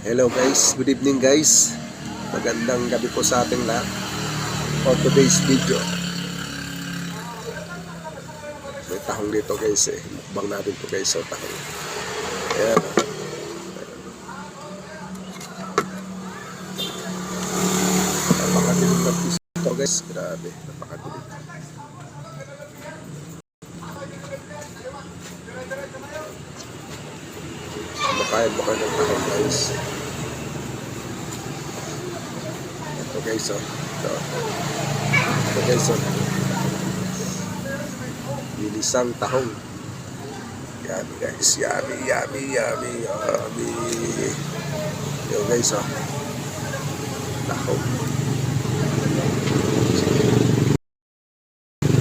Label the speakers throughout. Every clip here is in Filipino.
Speaker 1: Hello guys, good evening guys. Magandang gabi po sa ating lahat for today's video. May tahong dito guys eh. Mukbang natin to guys sa tahong. Ayan. Napakadilim ng piso ito guys. Grabe, napakadilim. Mo kayo ng guys. Ito guys oh. Ito. Ito guys oh. Bilisang tahong. Yummy guys. Yummy, yummy, yummy, yummy. Ito guys oh. Tahong.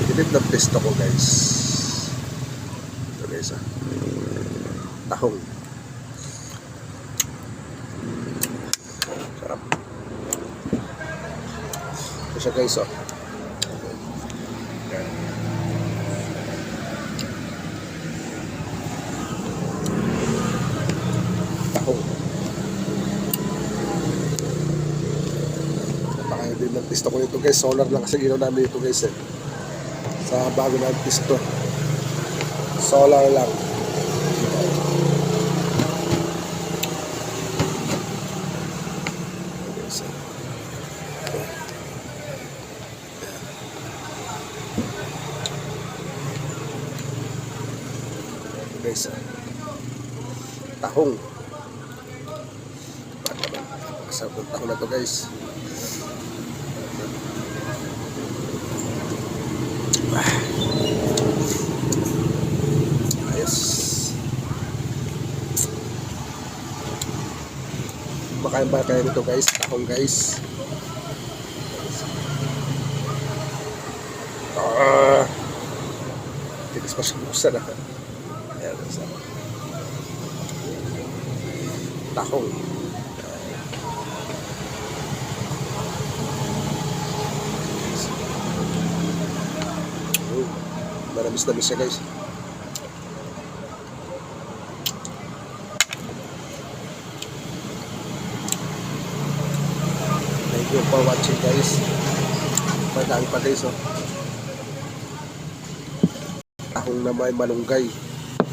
Speaker 1: Dilim ng pesto ko guys. Ito guys oh. Tahong. Ito siya guys, oh. Din ng pisto ko nito guys. Solar lang kasi ginawa namin ito guys eh. Sa bago na pisto. Solar lang. Guys, eh. Guys ah. tahong. Masarap ng tahong na to guys. Ayos. Makain ba kayo nito guys. Tahong guys. Ah. Tigas pa siya buksan ah Ayan, sa tahong. Oh, maramis siya guys. Thank you for watching guys. Pagkaan pa guys oh. Tahong na may malunggay.